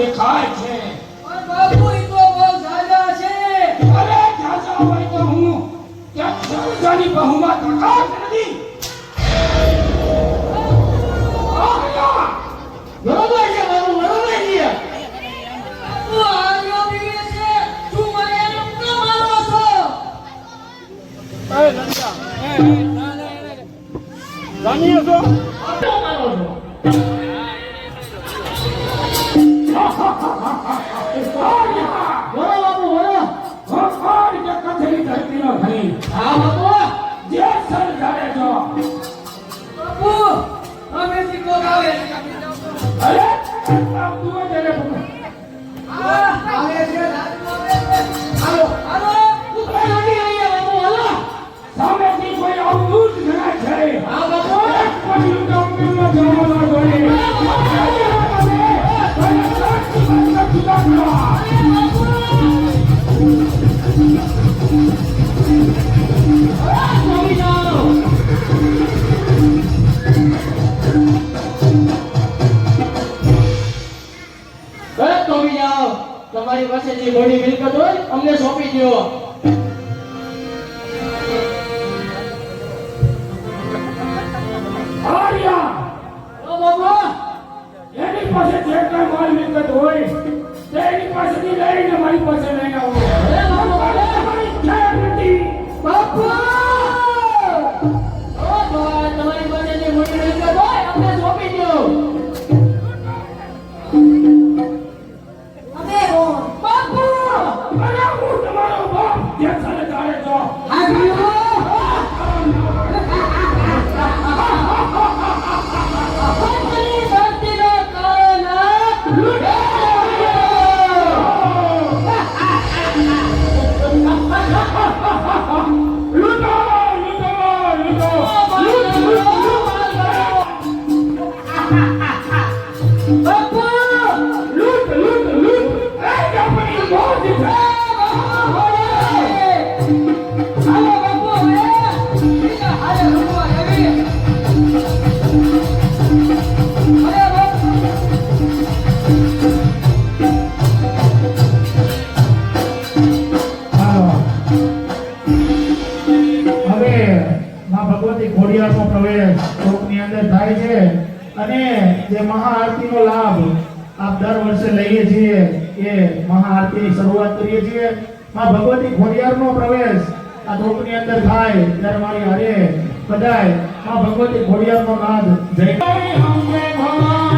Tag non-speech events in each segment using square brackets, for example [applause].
देखाए ભગવતી ખોડિયારનો પ્રવેશ, ચોકની અંદર થાય છે અને જે મહાઆરતીનો લાભ આપ દર વર્ષે લઈએ છીએ, એ મહાઆરતીની શરૂઆત કરીએ છીએ. આ ભગવતી ખોડિયારનો પ્રવેશ આ ચોકની અંદર થાય, ત્યારે મારી હરે બધાયમાં ભગવતી ખોડિયારનો નાદ જય હમ જય.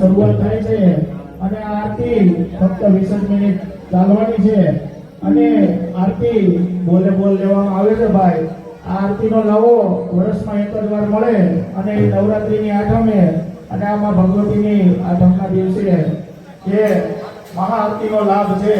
શરૂઆત થાય છે અને આરતી ફક્ત વીસ મિનિટ ચાલવાની છે. અને આરતી બોલે બોલ લેવામાં આવે છે ભાઈ. આ આરતીનો લાવો, વર્ષમાં એક જ વાર મળે અને નવરાત્રી નવરાત્રીની આઠમે અને આમાં ભગવતીની આઠમના દિવસે જે મહાઆરતીનો લાભ છે.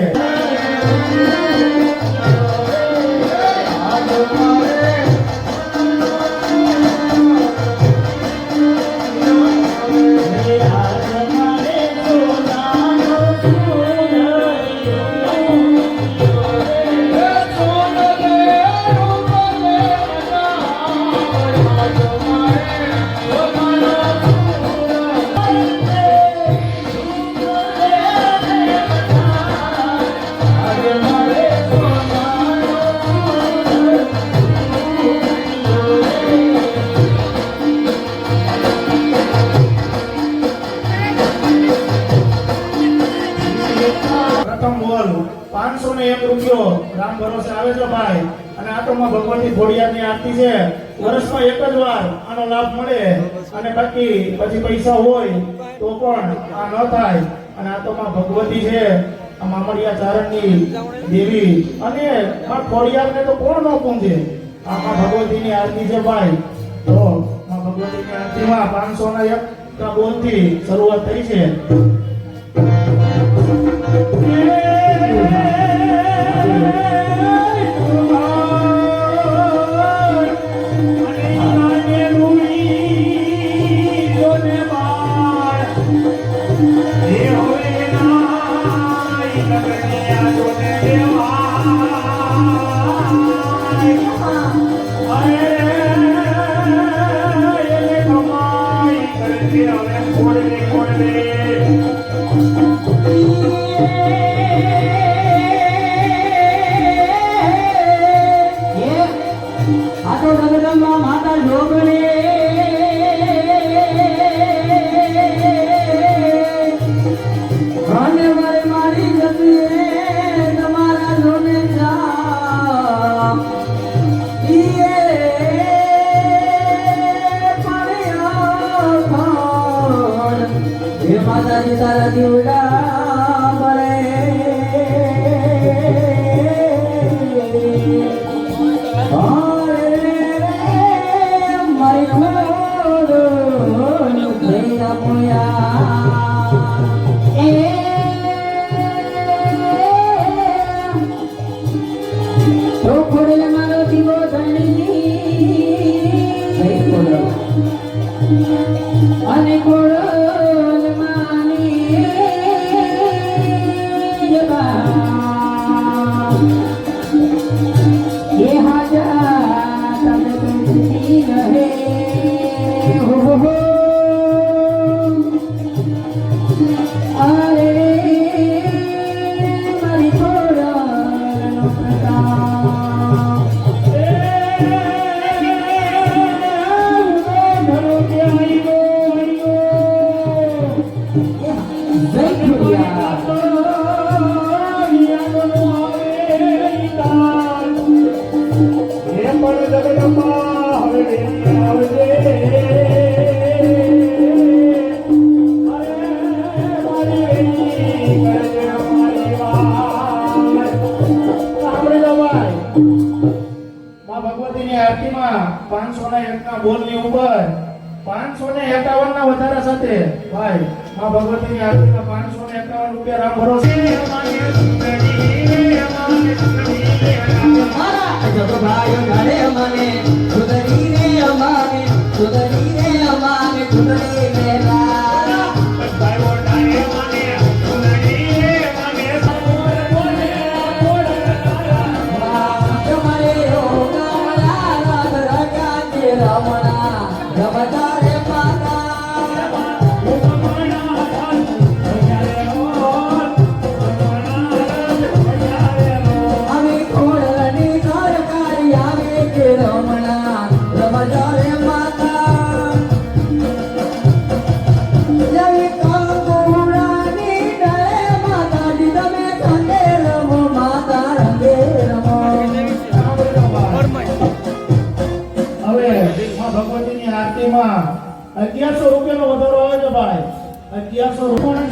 પણ આ ન થાય. અને આ તો માં ભગવતી છે. આ મામડિયા ચારણની દેવી. અને માં ખોડિયારને તો કોણ ન પૂંજે? આ માં ભગવતીની આરતી છે ભાઈ. તો માં ભગવતીની આરતીમાં પાંચસો ના એક બોલથી શરૂઆત થઈ છે. આ તો જગદંબા માતા જોગણી પાંચસો ના એક ના બોલની ઉપર પાંચસો ને એકાવન ના વધારા સાથે ભાઈ માં ભગવતીની આરતીમાં પાંચસો ને એકાવન રૂપિયા રામ ભરોસે મારા જગભાઈ ઘરે મને સુધરી રે અમારે સુધરી રે અમારે સુધરી મેલા રૂપિયાનો વધારો આવે છે ભાઈ અગિયારસો કોણ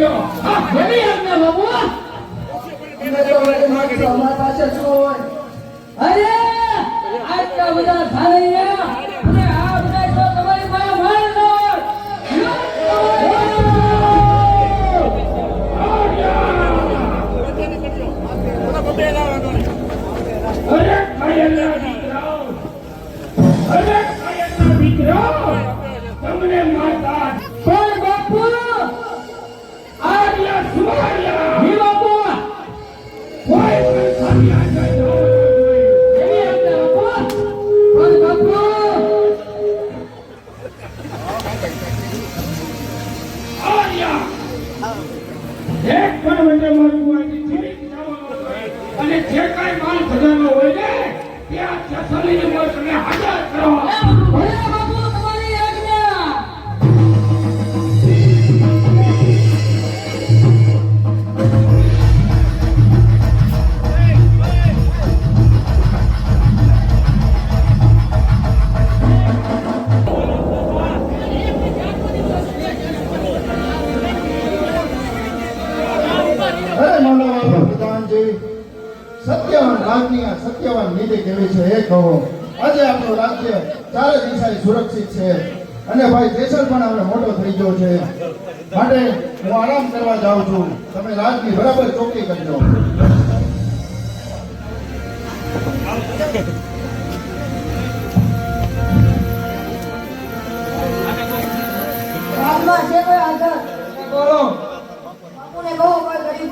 લ્યો હા એની આજ્ઞા હોય અરે આટલા બધા ધારૈયા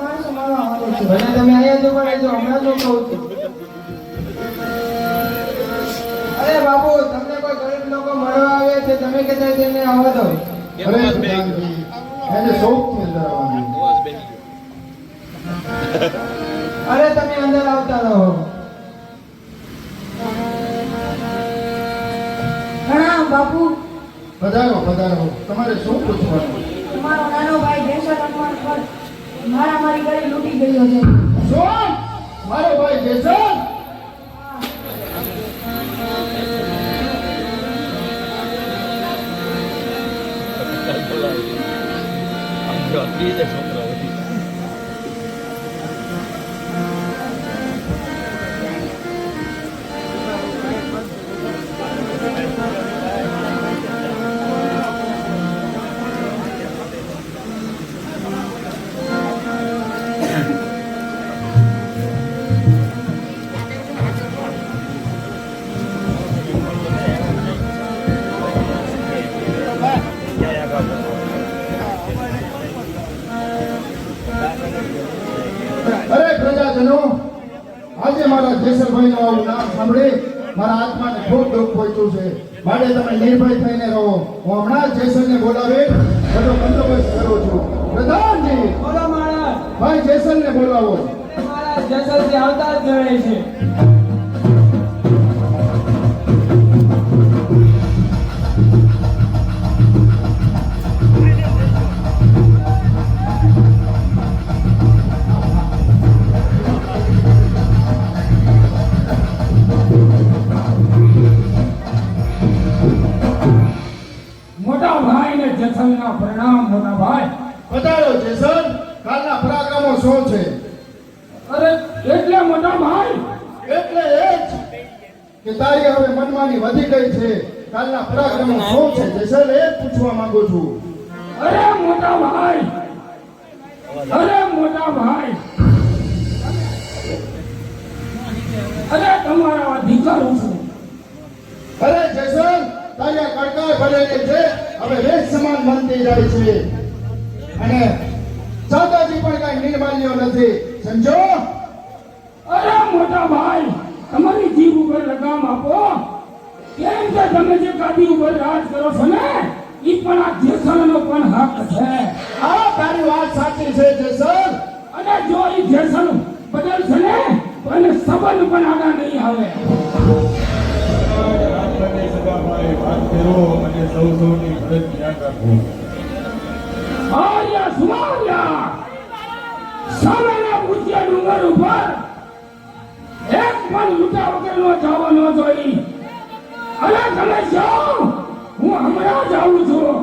માણસો મળવા આવે છે ભલે તમે અહીંયા તો પણ જો હમણાં તો કહું છું. અરે બાપુ તમને કોઈ ગરીબ લોકો મળવા આવે છે તમે કહેતા તેને આવવા દો અરે એને શોખથી અંદર આવવાનું અરે તમે અંદર આવતા રહો. પ્રણામ બાપુ. પધારો પધારો. તમારે શું પૂછવાનું? તમારો નાનો ભાઈ જેસર પર. મારા મારી કરી લૂટી ગયો છે શું મારો ભાઈ જેસલ અરે જેસલભાઈનું આવું નામ સાંભળી મારા આત્માને ખૂબ દુઃખ પહોંચ્યું છે. માટે તમે નિર્ભય થઈને રહો. હું હમણાં જેસલને બોલાવી બધો બંદોબસ્ત કરું છું. પ્રધાનજી! બોલો મહારાજ. ભાઈ જેસલને બોલાવો. મારા જસલથી આવતા જ જણાય છે. પરાક્રમો શું છે. જેસલ એ પૂછવા માંગુ છું. પણ આ જેસલનો પણ હક છે. આ તારી વાત સાચી છે જેસલ. અને જો એ જેસલ બદલશે ને તો એને સંબંધ પણ આગળ નહીં આવે. અને આર્યા સુમાર્યા સામેના ડુંગર ઉપર એક પણ લૂંટા વગર નો ન જોઈ. અને તમે જાઓ. હું હમણાં જ આવું છું.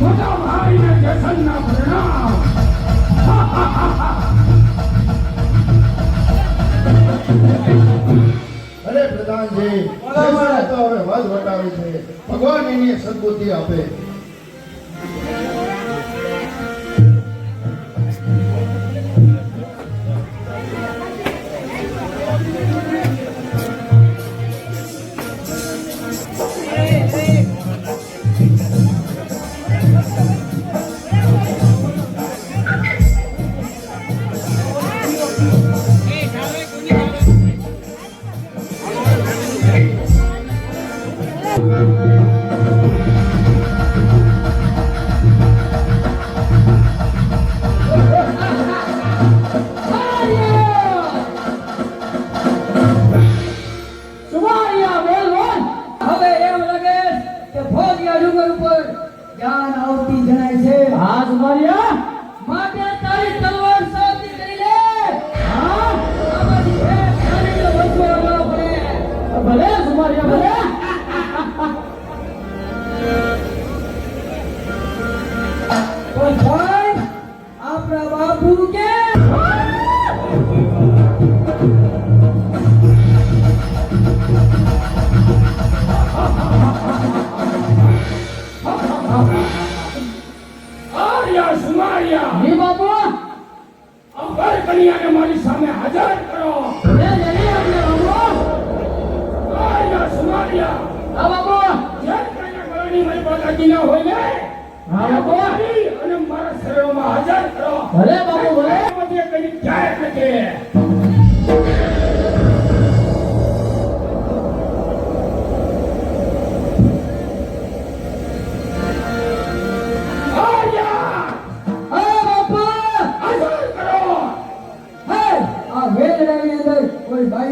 મોટા પ્રણામ. અરે પ્રધાનજી હવે વધ વટાવી છે. ભગવાન એની સદબુદ્ધિ આપે.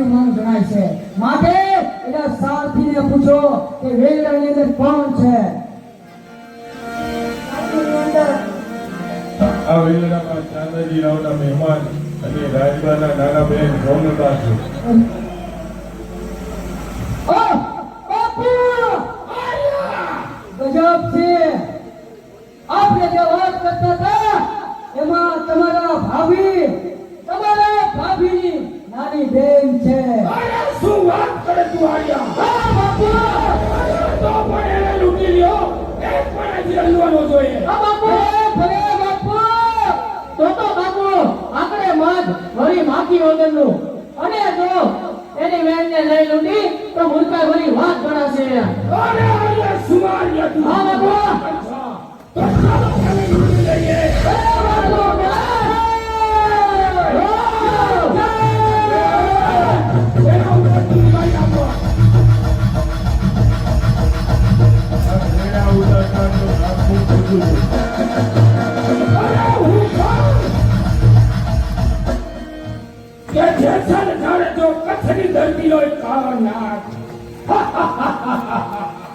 આવી જણાય છે. માટે એના સારથીને પૂછો કે વેલડાની અંદર કોણ છે? એમાં તમારા ભાભી બાપુ વગરનું. અને જો એની વેણને લઈ લૂંટી તો મૂર્ખા ભરી વાત ગણાશે. અરે અરે સુમારિયા હા, બાબા. તો ચાલો તમે લૂંટી લઈએ. એના ઉપર તું ભાઈ જેસલ જાણે જો કચ્છની ધરતીનો એક કાળો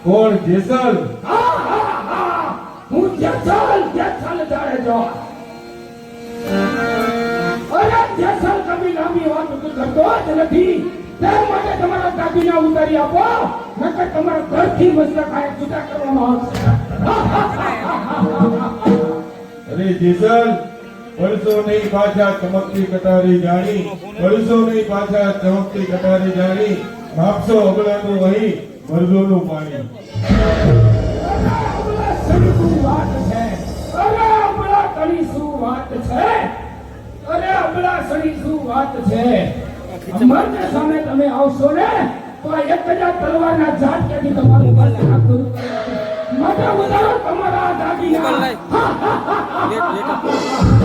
કોણ? જેસલ? હા, હા, હા. હું જેસલ જેસલ જાણે જો. અરે જેસલ કભી લાંબી વાત કરતો જ નથી. તે માટે તમારા ઉતારી આપો. નકર તમારા ઘરથી મસલા ખાય જુદા કરવામાં આવશે. અરે જેસલ! વર્ષો નહીં પાછા ચમકતી કટારી જાણી વર્ષો નહીં પાછા ચમકતી કટારી જાણી માપસો અગળાનું વહી મરદોનું પાણી. અરે શું વાત છે અરે અબલા સડી શું વાત છે? અરે અબલા સડી શું વાત છે? સામે તમે આવશો ને તો આ એક હજાર તલવારના ક્યાંથી તમારું ઉપર નાખું માટે વધારો તમારા આર્યા, [laughs]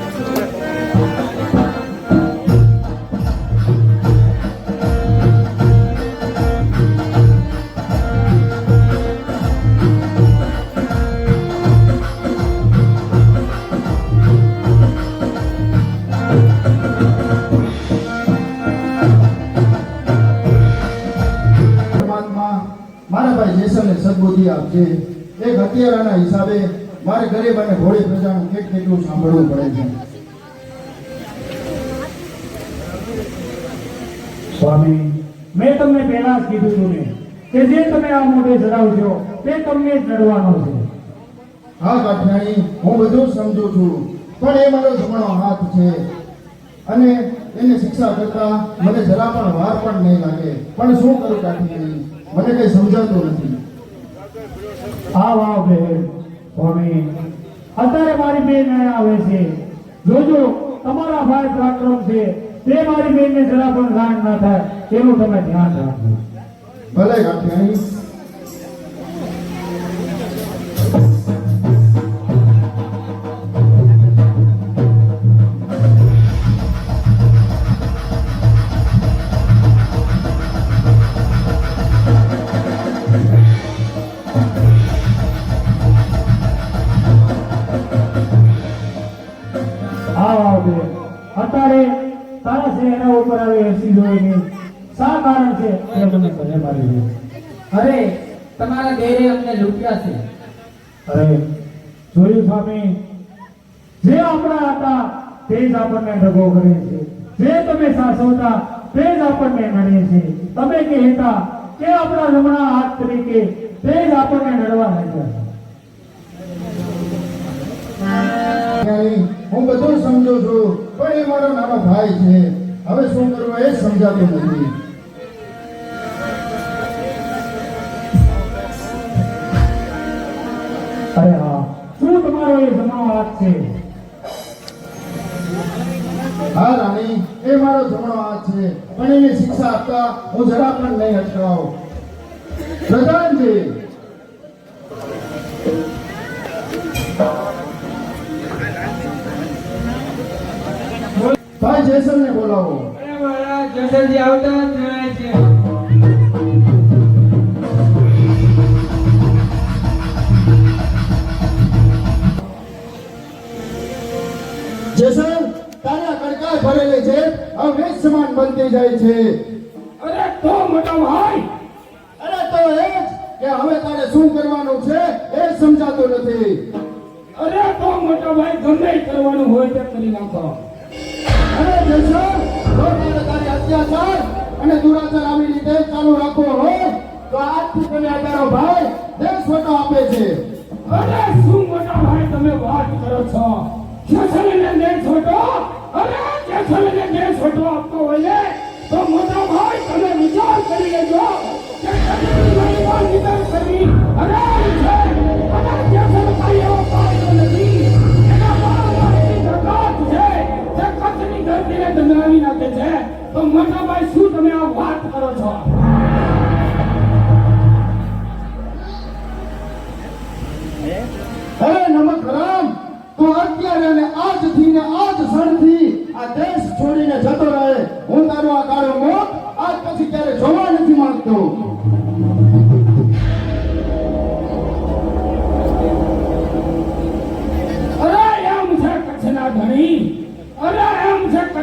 સદબુદ્ધિ આપજે એક હત્યારાના હિસાબે મારે ગરીબ અને ભોળી પ્રજાનું કેટ કેટલું સાંભળવું પડે છે. સ્વામી મેં તમને પહેલા જ કીધું હતું ને કે જે તમે આ મોઢે ધરાવજો તે તમને જ નડવાનો છે. હા કાઠિયાણી હું બધું સમજુ છું. પણ એ મારો જમણો હાથ છે. અને એને શિક્ષા કરતા મને જરા પણ વાર પણ નહીં લાગે. પણ શું કરું કાઠિયાણી મને કઈ સમજાતું નથી. આ વાવ બહેન સ્વામી. અત્યારે મારી બેન આવે છે. જોજો, તમારા ભાઈ પરાક્રમ છે. તે મારી બેનને જરા પણ ગાંઠ ના થાય, તેનું તમે ધ્યાન રાખજો. ભલે કાઠિયાણી અત્યારે તારા છે એના ઉપર આવે એસી જોઈ નહીં શા કારણ છે? તે મને કહે મારી બેન અરે તમારા ઘેરે અમને લૂંટ્યા છે. અરે જોયું સ્વામી? જે આપણા હતા તે જ આપણને દગો કરે છે. જે તમે સાસવતા તે જ આપણને નડે છે. તમે કહેતા કે આપણા જમણા હાથ તરીકે તે જ આપણને નડવા લાગ્યા છે. હું બધું સમજુ છું. પણ એ મારો નાનો ભાઈ છે? હવે શું કરવું એ સમજાતું નથી. અરે હા. શું તમારો એ જમણો હાથ છે? હા રાણી એ મારો જમણો હાથ છે. પણ એને શિક્ષા આપતા હું જરા પણ નહીં અટકાવ. પ્રધાનજી ભાઈ જેસલને બોલાવો. અરે જસલજી આવતા જણાય છે. જેસલ તારા કડકા ભરેલે છે આ સમાન બનતી જાય છે. અરે તો મોટા ભાઈ. અરે તો એ કે હવે તારે શું કરવાનું છે એ સમજાતું નથી. અરે તો મોટા ભાઈ ગમે કરવાનું હોય તે કરી નાખો. જ્યારે જશો તારે અત્યાચાર અને દુરાચાર આવી રીતે ચાલુ રાખવો હોય તો આજથી તમે હજારો ભાઈ દેશ વટો આપે છે. અરે શું મોટા ભાઈ તમે વાત કરો છો? જેસલને દેશ વટો? અરે જેસલને દેશ છોટો આપતો હોય તો મોટા ભાઈ તમે વિચાર કરી લેજો. કે તમે પણ વાત કરી. અરે જય અને જેસલ ભાઈ ધમરાવી નાખે છે. તો મોટાભાઈ, શું તમે આ વાત કરો છો? અરે નમક રામ, તો અત્યારે અને આજથી ને આજ સણથી આ દેશ છોડીને જતો રહે. હું તારો આ કાળો મોત આજ પછી ક્યારે જોવા નથી માંગતો.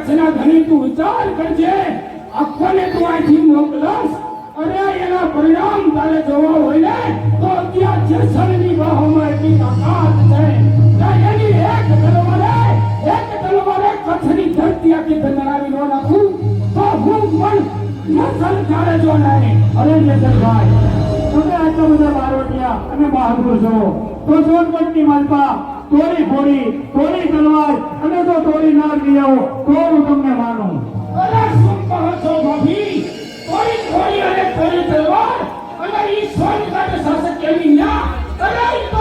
કચ્છના ધણી તું વિચાર કરજે. આખોને તું અહીંથી મોકલસ અરે એના પરિણામ તારે જોવા હોય ને, તો ત્યાં જેસલની બાહોમાં એટલી તાકાત છે. એની એક તલવારે એક તલવારે કચ્છની ધરતી આખી ધંધરાવી ન નાખું. તો હું પણ જેસલ ત્યારે જો નહીં. અરે જેસલભાઈ તમે આટલા બધા બારોટિયા અને બહાદુર છો. તો જોરપટની માલપા તોડી ફોડી, તોડી તલવાર, અને જો તોડી ના લઈ આવો તો હું તમને માનું. શું કહો છો ભાભી. કોરી કોરી અને તલવાર. અને ઈ સોન કાઢે શાસક કેવી ના અરે તો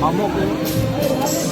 好，莫哥。